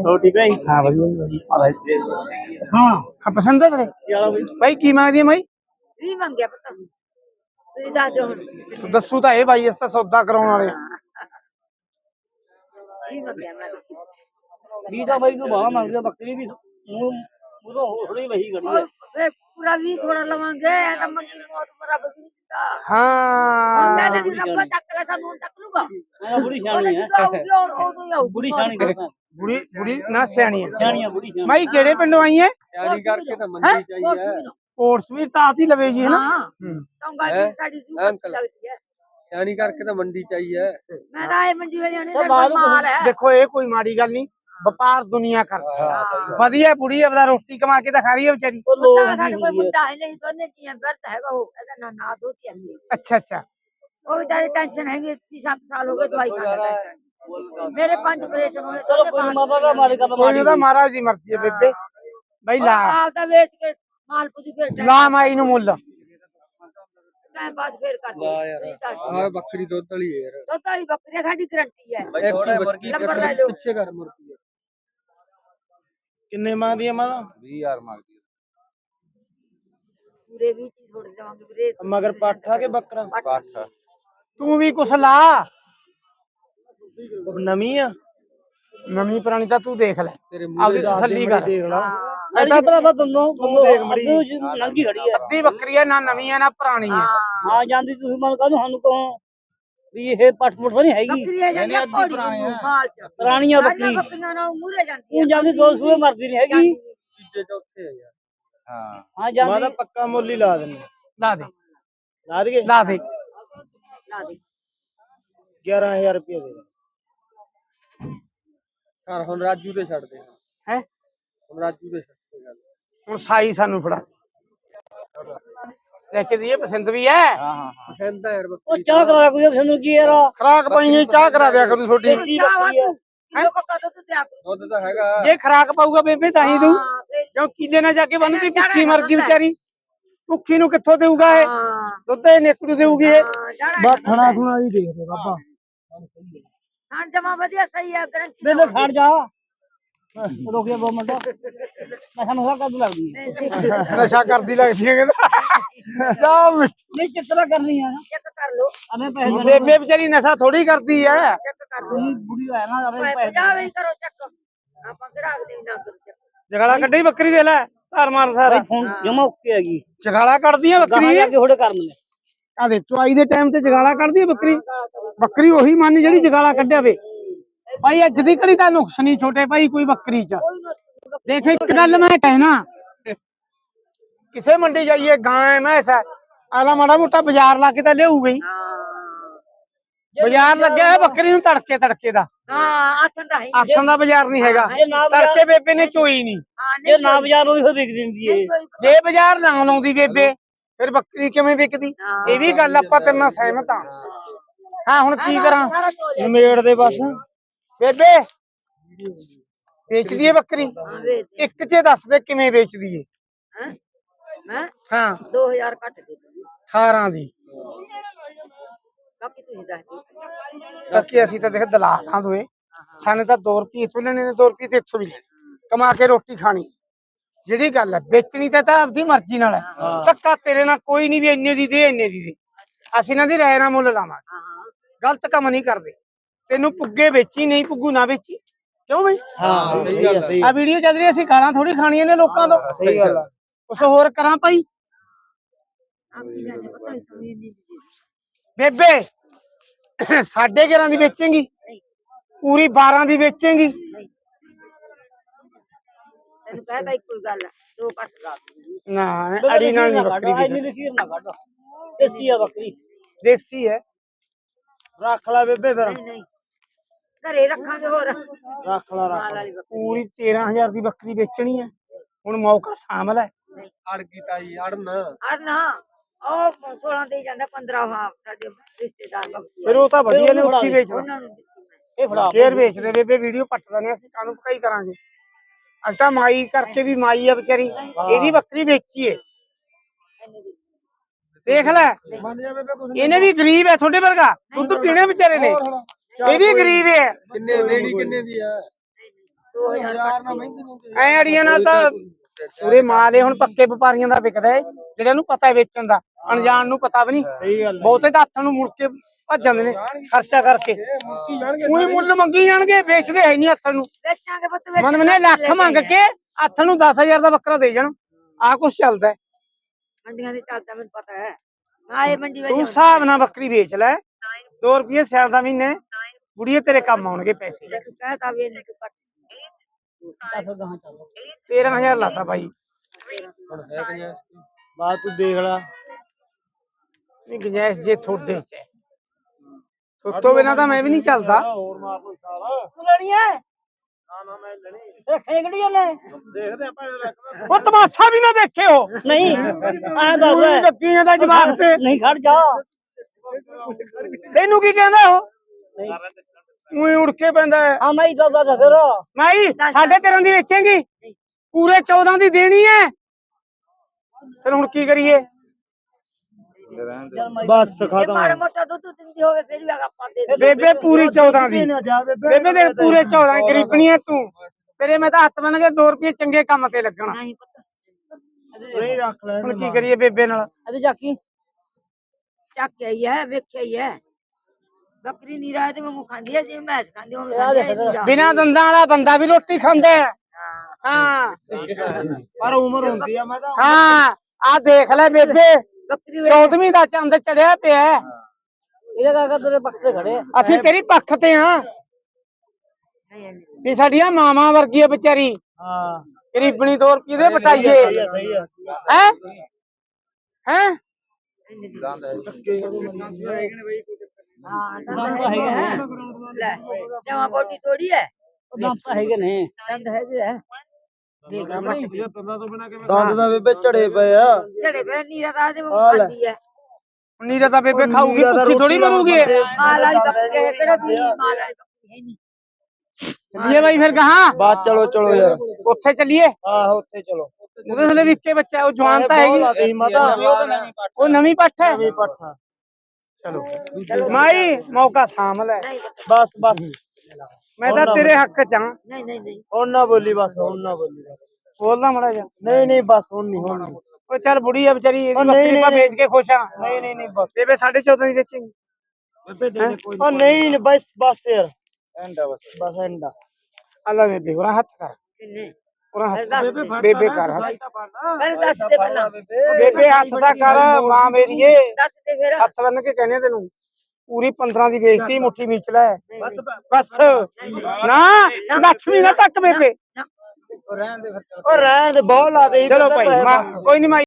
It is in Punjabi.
ਹੋ ਠੀਕ ਹੈ ਹਾਂ ਵਧੀਆ ਜੀ, ਵਧੀਆ। ਹਾਂ। ਹਾਂ ਪਸੰਦ ਹੈ ਤੇਰੇ? ਯਾਲਾ ਬਈ? ਭਾਈ ਕੀ ਮੰਗਦੀ ਹੈ ਮਾਈ ਵੀ ਮੰਗਿਆ ਪਤਾ। ਤੁਸੀਂ ਦੱਸ ਦਿਓ ਹੁਣ। ਦੱਸੂ ਤਾਂ ਇਹ ਭਾਈ ਇਸ ਤਾਂ ਸੌਦਾ ਕਰਾਉਣ ਵਾਲੇ। ਆ। ਵੀ ਮੰਗਿਆ ਮੈਂ। ਵੀ ਤਾਂ ਬਈ ਤੂੰ ਬਾਹ ਮੰਗਦਾ ਬੱਕਰੀ ਵੀ ਮੂੰਹ ਮੂੰਹ ਤੋਂ ਥੋੜੀ ਵਹੀ ਖੜੀ ਹੈ ਉਹ ਫਿਰ ਪੂਰਾ ਵੀ ਥੋੜਾ ਲਵਾਂਗੇ ਐ ਤਾਂ ਮੰਗੀ ਨੂੰ ਮੌਤ ਬਰਾਬਰ ਵੀ ਨਹੀਂ ਦਿੰਦਾ। ਹੁਣ ਹਾਂ ਕਹਿੰਦੇ ਕਿ ਰੱਬ ਚੱਕ ਲੈ ਸਾਨੂੰ ਹੁਣ ਚੱਕ ਲੂਗਾ ਮੈਂ ਬੁੜੀ ਉਹਨੇ ਸਿਆਣੀ ਹੈ ਜਦੋਂ ਆਊਗੀ ਉਹ ਉਦੋਂ ਹੀ ਆਊਗੀ। ਬੁੜੀ ਸਿਆਣੀ ਕਰਦਾ। ਬੁੜੀ ਬੁੜੀ ਨਾ ਸਿਆਣੀ ਹੈ ਸਿਆਣੀ ਆ ਬੁੜੀ ਸਿਆਣੀ ਮਾਈ ਕਿਹੜੇ ਪਿੰਡੋਂ ਆਈ ਹੈ ਸਿਆਣੀ ਕਰਕੇ ਤਾਂ ਮੰਗੀ ਚਾਹੀਏ ਕੋਟਸਵੀਰ ਤਾਂ ਆਤੀ ਲਵੇ ਜੀ ਹੈ। ਨਾ ਸਾਡੀ ਜੂ ਲੱਗਦੀ ਹੈ ਸਿਆਣੀ ਕਰਕੇ ਤਾਂ ਮੰਡੀ ਚਾਹੀਏ ਮੈਂ ਤਾਂ ਇਹ ਮੰਡੀ ਵਾਲਿਆਂ ਨੇ ਤਾਂ ਸਾਡਾ ਬਾਹਰੋਂ ਮਾਲ ਹੈ। ਦੇਖੋ ਇਹ ਕੋਈ ਮਾੜੀ ਗੱਲ ਨਹੀਂ। ਵਪਾਰ ਦੁਨੀਆ ਕਰਦੀ। ਵਧੀਆ ਬੁੜੀ ਆਪਦਾ ਰੋਟੀ ਕਮਾ ਕੇ ਤਾਂ ਖਾ ਰਹੀ ਹੈ ਵਿਚਾਰੀ। ਉਹ ਲੋਕ ਤਾਂ ਸਾਡੇ ਵੀ ਕੋਲ ਹੁੰਦੀ ਹੈ। ਮੁੰਡਾ ਹੈ ਨਹੀਂ ਦੋਨੇ ਜੀਆਂ ਵਰਤ ਹੈਗਾ ਉਹ ਇਹਦਾ ਨਾਂ ਨਾ ਦੋ ਧੀਆਂ ਨੇ ਅੱਛਾ ਅੱਛਾ। ਉਹ ਵਿਚਾਰੇ ਟੈਨਸ਼ਨ ਹੈਗੀ 6-7 ਸਾਲ ਹੋ ਗਏ ਦਵਾਈ ਖਾਂਦਾ ਟੈਨਸ਼ਨ ਮੇਰੇ ਪੰਜ ਆਪਰੇਸ਼ਨ ਹੋਏ ਚਲੋ ਕੋਈ ਮਾਤਾ ਦਾ ਮਾਰੇ ਕਦਮ ਕੋਈ ਉਹਦਾ ਮਹਾਰਾਜ ਦੀ ਮਰਜ਼ੀ ਹੈ ਬੇਬੇ। ਬਈ ਲਾ। ਆਪ ਤਾਂ ਵੇਚ ਕੇ ਮਾਲ ਪੁੱਜੀ ਫਿਰ ਲਾ ਮਾਈ ਨੂੰ ਮੁੱਲ। ਟਾਈਮ ਪਾਸ ਫੇਰ ਕਰ ਲਾ ਯਾਰ। ਆਹ ਬੱਕਰੀ ਦੁੱਧ ਵਾਲੀ ਹੈ ਯਾਰ। ਦੁੱਧ ਵਾਲੀ ਬੱਕਰੀ ਆ, ਸਾਡੀ ਗਰੰਟੀ ਹੈ ਹੀ ਨੰਬਰ ਲੈ ਲਓ। ਪਿੱਛੇ ਕਰ ਮੁਰਗੀ ਕਿੰਨੇ ਮੰਗਦੀ ਹੈ ਮਾਦਾ 20000 ਮੰਗਦੀ ਪੂਰੇ ਵੀ ਚੀਜ਼ ਥੋੜੇ ਦੇਵਾਂਗੇ ਵੀਰੇ। ਮਗਰ ਪਾਠਾ ਕੇ ਬੱਕਰਾ? ਪਾਠ। ਤੂੰ ਵੀ ਕੁਛ ਲਾ। ਨਵੀਂ ਆ। ਨਵੀਂ ਪੁਰਾਣੀ ਤਾਂ ਤੂੰ ਦੇਖ ਲੈ। ਤੇਰੇ ਆਪਦੀ ਤਸੱਲੀ ਕਰ ਦੇਖ ਲਾ। ਐਡਾ ਤਾਂ ਦੋਨੋਂ ਦੋਨੋਂ ਦੇਖ ਮੜੀ। ਨੰਗੀ ਖੜੀ ਹੈ ਅੱਧੀ ਬੱਕਰੀ ਹੈ ਨਾ ਨਵੀਂ ਹੈ ਨਾ ਪੁਰਾਣੀ ਹੈ। ਹਾਂ ਜਾਂਦੀ ਤੁਸੀਂ ਮਨ ਕਾਹਨੂੰ ਸਾਨੂੰ ਕਹੋ? ਵੀ ਇਹ ਪੱਟ ਪੁੱਟ ਨਹੀਂ ਹੈਗੀ। ਆ ਆ ਪੁਰਾਣੀਆਂ ਬੱਕਰੀ ਬੱਕਰੀਆਂ। ਨਾਲ ਮੂਰੇ ਜਾਂਦੀ ਤੂੰ ਜਾਂਦੀ ਦੋ ਸੂਏ ਮਰਦੀ ਨਹੀਂ ਹੈਗੀ। ਤੀਜੇ ਚੌਥੇ ਆ ਯਾਰ। ਹਾਂ ਹਾਂ। ਜਾਂਦੀ। ਪੱਕਾ ਮੁੱਲ ਹੀ ਲਾ ਦਿੰਦੇ। ਲਾ ਦੇ। ਲਾ ਦੇ ਲਾ ਦੇ। ਲਾ ਦੇ। 11000 ਰੁਪਏ ਦੇ। ਘਰ ਹੁਣ ਰਾਜੂ ਦੇ ਛੱਡ ਦੇ ਹੈ? ਹੁਣ ਰਾਜੂ ਦੇ ਛੱਡ ਦੇ ਗੱਲ। ਹੁਣ ਸਾਈ ਸਾਨੂੰ ਫੜਾ। ਦੇਖ ਕੇ ਦੀਏ ਪਸੰਦ ਵੀ ਹੈ। ਹਾਂ ਹਾਂ ਪਸੰਦ ਆ ਯਾਰ ਉਹ ਚਾਹ ਕਰਾ ਕੋਈ ਤੁਹਾਨੂੰ ਕੀ ਯਾਰ? ਖਰਾਕ ਪਾਈ ਹੈ ਚਾਹ ਕਰਾ ਦਿਆ ਕਰੂ ਤੁਹਾਡੀ। ਕੀ ਚਾਹ ਬੱਕਰੀ ਹੈ? ਵਾਧੂ ਕਿਲੋ ਪੱਕਾ ਦੁੱਧ ਤੇ ਆਪ ਦੁੱਧ ਤਾਂ ਹੈਗਾ। ਜੇ ਖਰਾਕ ਪਾਊਗਾ ਬੇਬੇ ਤਾਂ ਹੀ ਹਾਂ ਫਿਰ ਕਿਉਂ ਕਿਲੇ ਨਾ ਜਾ ਕੇ ਬੰਨਦੀ ਭੁੱਖੀ ਮਰ ਗਈ ਹੈ। ਵਿਚਾਰੀ? ਭੁੱਖੀ ਨੂੰ ਕਿੱਥੋਂ ਦੇਊਗਾ ਇਹ? ਹਾਂ। ਦੁੱਧ ਇਹ ਨੇਕੜੂ ਦੇਊਗੀ ਇਹ। ਹਾਂ, ਬਸ ਖਾਣਾ ਖੁਣਾ ਹੀ ਦੇਖਦੇ ਬਾਬਾ। ਹਾਂ ਜਮਾ ਵਧੀਆ ਸਹੀ ਹੈ ਗਰੰਟੀ ਬੇਬੇ ਖੜ ਜਾ। ਰੁਕ ਜਾ ਦੋ ਮਿੰਟ। ਮੈਂ ਸਾਨੂੰ ਸਭ ਕੱਢ ਲੱਗਦੀ ਹੈ ਨਸ਼ਾ ਕਰਦੀ ਲੱਗਦੀ ਹੈ ਕਹਿੰਦਾ। ਜਾ ਮਿੱਠ ਨਹੀਂ ਕਿਤਨਾ ਕਰਨੀ ਆ? ਚੈੱਕ ਕਰ ਲਓ। ਅਨੇ ਪੈਸੇ ਦੇ ਬੇਬੇ ਵਿਚਾਰੀ ਨਸ਼ਾ ਥੋੜੀ ਕਰਦੀ ਹੈ ਚੈੱਕ ਕਰ ਤੁਸੀਂ ਬੁੜੀ ਹੋਇਆ ਨਾ ਅਰੇ ਪੈਸੇ ਪੰਜਾਹ ਵੀ ਕਰੋ ਚੱਕ। ਆਪਾਂ ਗਰਾਕ ਦੇ ਨਾ ਕਰੋ ਚੱਕ। ਜਗਾਲਾ ਕੱਢੀ ਬੱਕਰੀ ਦੇ ਲੈ ਧਾਰ ਮਾਰ ਸਾਰਾ। ਫੋਨ ਜਮਾ ਓਕੇ ਹੈਗੀ ਜਗਾਲਾ ਕੱਢਦੀ ਹੈ ਗਾਹਾਂ ਬੱਕਰੀ ਜਾ ਕੇ ਥੋੜੇ ਕਰਨ ਨੇ। ਆ ਦੇ ਚੁਆਈ ਦੇ ਟਾਈਮ ਤੇ ਜਗਾਲਾ ਕੱਢਦੀ ਹੈ ਬੱਕਰੀ। ਬੱਕਰੀ ਉਹੀ ਮੰਨ ਜਿਹੜੀ ਜਗਾਲਾ ਕੱਢਿਆ ਵੇ। ਭਾਈ ਅੱਜ ਦੀ ਘੜੀ ਤਾਂ ਨੁਕਸ ਨਹੀਂ ਛੋਟੇ ਭਾਈ ਕੋਈ ਬੱਕਰੀ ਚ। ਦੇਖ ਇੱਕ ਗੱਲ ਮੈਂ ਕਹਿਣਾ। ਕਿਸੇ ਮੰਡੀ ਜਾਈਏ ਗਾਂ ਮੈਸ ਆਲਾ ਮਾੜਾ ਮੋਟਾ ਬਾਜ਼ਾਰ ਲਾ ਕੇ ਤਾਂ ਲਿਆਊ ਗਈ ਬਾਜ਼ਾਰ ਲੱਗਿਆ ਹੈ ਬੱਕਰੀ ਨੂੰ ਤੜਕੇ ਤੜਕੇ ਦਾ। ਹਾਂ ਆਥਣ ਦਾ ਹੈ ਆਖਣ ਦਾ ਬਾਜ਼ਾਰ ਨਹੀਂ ਹੈਗਾ। ਤੜਕੇ ਬੇਬੇ ਨੇ ਚੋਈ ਨਹੀਂ ਹਾਂ ਜੇ ਨਾ ਬਾਜ਼ਾਰ ਉਹ ਵਿਕ ਦਿੰਦੀ ਏ। ਜੇ ਬਾਜ਼ਾਰ ਨਾ ਲਾਉਂਦੀ ਬੇਬੇ ਫਿਰ ਬੱਕਰੀ ਕਿਵੇਂ ਵਿਕਦੀ? ਇਹ ਵੀ ਗੱਲ ਆਪਾਂ ਤੇਰੇ ਨਾਲ ਸਹਿਮਤ ਹਾਂ ਹਾਂ ਹੁਣ ਕੀ ਕਰਾਂ? ਨਿਮੇੜ ਦੇ ਬਸ। ਬੇਬੇ ਵੇਚਦੀ ਏ ਬੱਕਰੀ? ਇੱਕ ਚ ਦੱਸ ਦੇ ਕਿਵੇਂ ਵੇਚਦੀ ਏ? ਹੈਂ? ਮੈਂ ਹਾਂ। 2000 ਘੱਟ ਦੇ ਦੂੰਗੀ 18 ਦੀ। ਬਾਕੀ ਤੁਸੀਂ ਦੱਸ ਦਿਓ। ਬਾਕੀ ਅਸੀਂ ਤਾਂ ਦੇਖ ਦਲਾਲ ਦੋਏ ਸਾਨੂੰ ਤਾਂ 2 ਰੁਪਏ ਇੱਥੋਂ ਲੈਣੇ ਨੇ 2 ਰੁਪਏ ਤੇ ਇੱਥੋਂ ਵੀ ਲੈਣੇ। ਕਮਾ ਕੇ ਰੋਟੀ ਖਾਣੀ। ਜਿਹੜੀ ਗੱਲ ਹੈ ਵੇਚਣੀ ਤਾਂ ਤਾਂ ਆਪਦੀ ਮਰਜ਼ੀ ਨਾਲ ਹੈ। ਧੱਕਾ ਤੇਰੇ ਨਾਲ ਕੋਈ ਨਹੀਂ ਵੀ ਇੰਨੇ ਦੀ ਦੇ ਇੰਨੇ ਦੀ ਦੇ। ਅਸੀਂ ਇਹਨਾਂ ਦੀ ਰਾਏ ਨਾਲ ਮੁੱਲ ਲਾਵਾਂਗੇ। ਗਲਤ ਕੰਮ ਨਹੀਂ ਕਰਦੇ। ਤੈਨੂੰ ਪੁੱਗੇ ਵੇਚੀ ਨਹੀਂ ਪੁੱਗੂ ਨਾ ਵੇਚੀ। ਕਿਉਂ ਬਈ? ਹਾਂ ਸਹੀ ਗੱਲ ਹੈ ਆ। ਵੀਡੀਓ ਚੱਲ ਰਹੀ ਅਸੀਂ ਗਾਲਾਂ ਥੋੜੀ ਖਾਣੀਆਂ ਨੇ ਲੋਕਾਂ ਤੋਂ। ਸਹੀ ਗੱਲ ਆ। ਕੁਛ ਹੋਰ ਕਰਾਂ ਭਾਈ? ਬੇਬੇ ਸਾਢੇ 11 ਦੀ ਵੇਚੇਂਗੀ। ਪੂਰੀ 12 ਦੀ ਵੇਚੇਂਗੀ। ਤੈਨੂੰ ਕਹਤਾ ਇੱਕੋ ਗੱਲ ਦੋ ਘੱਟ ਲਾ ਨਾ ਅੜੀ ਨਾਲ ਨਹੀਂ ਬੱਕਰੀ ਦੀ। ਦੇਸੀ ਆ ਬੱਕਰੀ। ਦੇਸੀ ਹੈ। ਰੱਖ ਲੈ ਬੇਬੇ ਫਿਰ। ਨਹੀਂ ਨਹੀਂ। ਘਰੇ ਰੱਖਾਂਗੇ ਹੋਰ। ਰੱਖ ਲੈ ਰੱਖ ਲੈ। ਪੂਰੀ 13000 ਦੀ ਬੱਕਰੀ ਵੇਚਣੀ ਹੈ। ਹੁਣ ਮੌਕਾ ਸਾਂਭ ਲੈ। ਨਹੀਂ। ਅੜ ਗਈ ਤਾਈ ਅੜਨ। ਅਰ ਨਾ ਉਹ 16 ਦੇ ਜਾਂਦਾ 15 ਹਾਂ ਸਾਡੇ ਰਿਸ਼ਤੇਦਾਰ ਬੱਕਰੀ ਫਿਰ ਉਹ ਤਾਂ ਵਧੀਆ ਨੇ ਉੱਠੀ ਵੇਚਦਾ। ਉਹਨਾਂ ਨੂੰ ਦਿੱਤੀ ਮੈਂ। ਇਹ ਫੜਾ ਫੇਰ ਵੇਚਦੇ ਬੇਬੇ ਵੀਡੀਓ ਪੱਟਦਾ ਨੇ ਅਸੀਂ ਕਾਨੂੰ ਪਕਾਈ ਕਰਾਂਗੇ। ਅੱਜ ਤਾਂ ਮਾਈ ਕਰਕੇ ਵੀ ਮਾਈ ਆ ਵਿਚਾਰੀ। ਇਹਦੀ ਬੱਕਰੀ ਵੇਚੀਏ। ਇੰਨੇ ਦੀ ਦੇਖ ਲੈ। ਮੰਨ ਜਾ ਬੇਬੇ ਕੁਛ ਇਹਨੇ ਵੀ ਗਰੀਬ ਹੈ ਤੁਹਾਡੇ ਵਰਗਾ। ਦੁੱਧ ਪੀਣੇ ਵਿਚਾਰੇ ਨੇ। ਇਹ ਵੀ ਗਰੀਬ ਹੈ। ਕਿੰਨੇ ਦੇਣੀ ਕਿੰਨੇ ਦੀ ਆ 2000 ਯਾਰ ਨਾ ਮਹਿੰਗੀ ਨਹੀਂ ਐ ਅੜੀਆਂ ਨਾਲ ਤਾਂ ਪੂਰੇ ਮਾਲ ਇਹ ਹੁਣ ਪੱਕੇ ਵਪਾਰੀਆਂ ਦਾ ਵਿਕਦਾ ਹੈ ਜਿਹੜਿਆਂ ਨੂੰ ਪਤਾ ਹੈ ਵੇਚਣ ਦਾ। ਅਣਜਾਣ ਨੂੰ ਪਤਾ ਵੀ ਨਹੀਂ। ਸਹੀ ਗੱਲ ਬਹੁਤੇ ਤਾਂ ਹੱਥਾਂ ਨੂੰ ਮੁੜ ਕੇ ਭੱਜ ਜਾਂਦੇ ਨੇ ਖਰਚਾ ਕਰਕੇ। ਉਹੀ ਮੁੱਲ ਮੰਗੀ ਜਾਣਗੇ ਵੇਚਦੇ ਹੈ ਨਹੀਂ ਹੱਥਾਂ ਨੂੰ। ਵੇਚਾਂਗੇ ਪੁੱਤ ਮਨ ਮਨੇ ਲੱਖ ਮੰਗ ਕੇ ਹੱਥ ਨੂੰ 10000 ਦਾ ਬੱਕਰਾ ਦੇ ਜਾਣ। ਆਹ ਕੁਛ ਚੱਲਦਾ ਹੈ। ਮੰਡੀਆਂ ਦੇ ਚੱਲਦਾ ਮੈਨੂੰ ਪਤਾ ਹੈ ਮੈਂ ਇਹ ਮੰਡੀ ਤੂੰ ਵਿੱਚ ਹਿਸਾਬ ਨਾਲ ਬੱਕਰੀ ਵੇਚ ਲੈ 2 ਰੁਪਏ ਸਿਆਲ ਦਾ ਮਹੀਨੇ ਬੁੜੀਏ ਤੇਰੇ ਕੰਮ ਆਉਣਗੇ ਪੈਸੇ ਤੂੰ ਕਹਤਾ ਵੀ ਇਹਨੇ ਤੂੰ ਕੱਟ ਦੱਸ ਗਾਹਾਂ ਚੱਲ 13000 ਲਾਤਾ ਬਾਈ ਹੁਣ ਹੈ ਪੰਜਾਹ ਬਾਤ ਤੂੰ ਨਾ ਦੇਖਦੇ ਆਪਾਂ ਉਹ ਤਮਾਸ਼ਾ ਵੀ ਨਾ ਦੇਖਿਓ। ਨਹੀਂ ਐ ਦੱਸ ਲੱਗੀ ਇਹਦਾ ਜਵਾਬ ਤੇ। ਨਹੀਂ ਖੜ ਜਾ। ਤੈਨੂੰ ਕੀ ਕਹਿੰਦਾ ਉਹ? ਉਹੀ ਉੜ ਕੇ ਪੈਂਦਾ ਹੈ। ਮੈਂ ਹੀ ਦੱਸਦਾ ਫਿਰ। ਮਾਈ ਸਾਢੇ 13 ਦੀ ਵੇਚੇਂਗੀ? ਪੂਰੇ 14 ਦੀ ਦੇਣੀ ਹੈ? ਫਿਰ ਹੁਣ ਕੀ ਕਰੀਏ? ਬਸ ਇਹ ਮਾੜਾ ਮੋਟਾ ਦੁੱਧ ਦਿੰਦੀ ਹੋਵੇ ਫਿਰ ਵੀ ਆਪਾਂ ਦੇ ਦੇ ਬੇਬੇ ਪੂਰੀ 14 ਦੀ। ਬੇਬੇ ਦੇ ਪੂਰੇ 14 ਗਰੀਬਣੀ ਹੈ ਤੂੰ। ਤੇਰੇ ਮੈਂ ਤਾਂ ਹੱਥ ਬੰਨ ਕੇ 2 ਰੁਪਏ ਚੰਗੇ ਕੰਮ ਤੇ ਲੱਗਣਾ। ਨਹੀਂ ਪੁੱਤ। ਨਹੀਂ ਰੱਖ ਲੈ ਹੁਣ ਕੀ ਕਰੀਏ ਬੇਬੇ ਨਾਲ? ਅਰੇ ਜਾਕੀ ਚੱਕ ਕੇ ਹੀ ਹੈ ਵੇਖਿਆ ਹੀ ਹੈ ਬੱਕਰੀ ਨੀਰਾ ਤੇ ਵਾਂਗੂ ਖਾਂਦੀ ਹੈ ਜਿਵੇਂ ਮੈਸ ਖਾਂਦੀ ਹੋਵੇ ਖਾਂਦੀ ਹੈ ਨੀਰਾ ਬਿਨਾਂ ਦੰਦਾਂ ਵਾਲਾ ਬੰਦਾ ਵੀ ਰੋਟੀ ਖਾਂਦਾ ਹੈ। ਹਾਂ। ਹਾਂ ਪਰ ਉਮਰ ਹੁੰਦੀ ਆ ਮੈਂ ਤਾਂ ਹਾਂ। ਆ ਦੇਖ ਲੈ ਬੇਬੇ। ਬੱਕਰੀ ਵੇ- ਚੌਦਵੀਂ ਦਾ ਚੰਦ ਚੜਿਆ ਪਿਆ। ਹੈ। ਇਹਦੇ ਕਰਕੇ ਤੇਰੇ ਪੱਕੇ ਖੜੇ ਅਸੀਂ ਤੇਰੀ ਪੱਖ ਤੇ ਹਾਂ ਨਹੀਂ ਨਹੀਂ। ਵੀ ਸਾਡੀਆਂ ਮਾਵਾਂ ਵਰਗੀ ਹੈ ਵਿਚਾਰੀ। ਹਾਂ। ਗਰੀਬਣੀ 2 ਰੁਪਏ ਦੇ ਬਟਾਈਏ ਸਹੀ ਆ ਆ। ਹੈ? ਹੈ? ਹਾਂ। ਦੰਦ ਹੈਗੇ। ਲੈ ਜਮਾ ਬੋਟੀ ਥੋੜੀ ਹੈ। ਦੰਦ ਤਾਂ ਹੈਗੇ ਨੇ। ਦੰਦ ਹੈਗੇ ਹੈ ਦੇਖ ਲਾ ਮੱਟ ਵੀ ਦੰਦ ਦਾ ਬੇਬੇ ਝੜੇ ਪਏ ਆ। ਝੜੇ ਪੈ ਨੀਰਾ ਦਾ ਤੇ ਵਾਂਗੂ ਖਾਂਦੀ ਹੈ ਨੀਰਾ ਤਾਂ ਬੇਬੇ ਖਾਊਗੀ ਭੁੱਖੀ ਥੋੜੀ ਮਰੂਗੀ ਮਾਲ ਵਾਲੀ ਬੱਕਰੀ ਹੈ ਕਿਹੜਾ ਵੀ ਮਾਲ ਵਾਲੀ ਬੱਕਰੀ ਹੈ ਨਹੀਂ। ਚੱਲੀਏ ਬਾਈ ਫਿਰ ਕਹਾਂ? ਬਾਤ ਚਲੋ ਚਲੋ ਯਾਰ। ਉੱਥੇ ਚੱਲੀਏ? ਆਹੋ ਉੱਥੇ ਚਲੋ। ਉਹਦੇ ਥੱਲੇ ਵਿੱਕੇ ਬੱਚਾ ਹੈ, ਉਹ ਜਵਾਨ ਤਾਂ ਹੈਗੀ। ਮਾਤਾ। ਉਹ ਨਵੀਂ ਪੱਠ ਹੈ। ਨਵੀਂ ਪੱਠਾ ਚਲੋ। ਮਾਈ ਮੌਕਾ ਸਾਂਭ ਲੈ। ਨਹੀਂ। ਬਸ ਬਸ। ਮੈਂ ਤਾਂ ਤੇਰੇ ਹੱਕ ਚ ਹਾਂ। ਨਹੀਂ ਨਹੀਂ ਨਹੀਂ। ਹੁਣ ਨਾ ਬੋਲੀ ਬਸ ਹੁਣ ਨਾ ਬੋਲੀ ਬਸ। ਬੋਲਦਾ ਮੜਾ ਜਾ ਨਹੀਂ ਨਹੀਂ ਬਸ ਹੁਣ ਨਹੀਂ ਹੁਣ ਨਹੀਂ। ਉਹ ਚੱਲ ਬੁੜੀ ਆ ਵਿਚਾਰੀ ਇਹਦੀ ਬੱਕਰੀ ਪਾ ਨਹੀਂ, ਵੇਚ ਕੇ ਖੁਸ਼ ਆ। ਨਹੀਂ ਨਹੀਂ ਨਹੀਂ ਬਸ। ਬੇਬੇ 14.5 ਦੀ ਵੇਚੇਂਗੀ। ਉਹ ਨਹੀਂ ਨਹੀਂ, ਬਸ ਬਸ ਯਾਰ। ਐਂਡਾ ਬਸ। ਬਸ ਐਂਡਾ ਅੱਲਾ ਬੇਬੇ ਉਹਦਾ ਹੱਥ ਕਰ। ਕਿੰਨੇ? ਫਿਰ ਹੱਥ ਬੇਬੇ ਕਰ ਹੱਥ। ਫਿਰ ਦੱਸ ਦੇ ਪਹਿਲਾਂ। ਬੇਬੇ। ਹੱਥ ਦਾ ਕਰ ਮਾਂ ਮੇਰੀਏ ਦੱਸ ਦੇ ਫਿਰ। ਹੱਥ ਬੰਨ ਕੇ ਕਹਿੰਦੇ ਤੈਨੂੰ। ਪੂਰੀ 15 ਦੀ ਵੇਚਤੀ ਮੁੱਠੀ ਵਿੱਚ ਲੈ। ਬਸ ਬਸ। ਨਾ ਲక్ష్ਮੀ ਨਾ ਤੱਕ ਬੇਬੇ। ਉਹ ਰਹਿਣ ਦੇ ਬਹੁਤ ਲਾ ਦੇ। ਚਲੋ ਭਾਈ ਕੋਈ ਨਹੀਂ ਮਾਈ।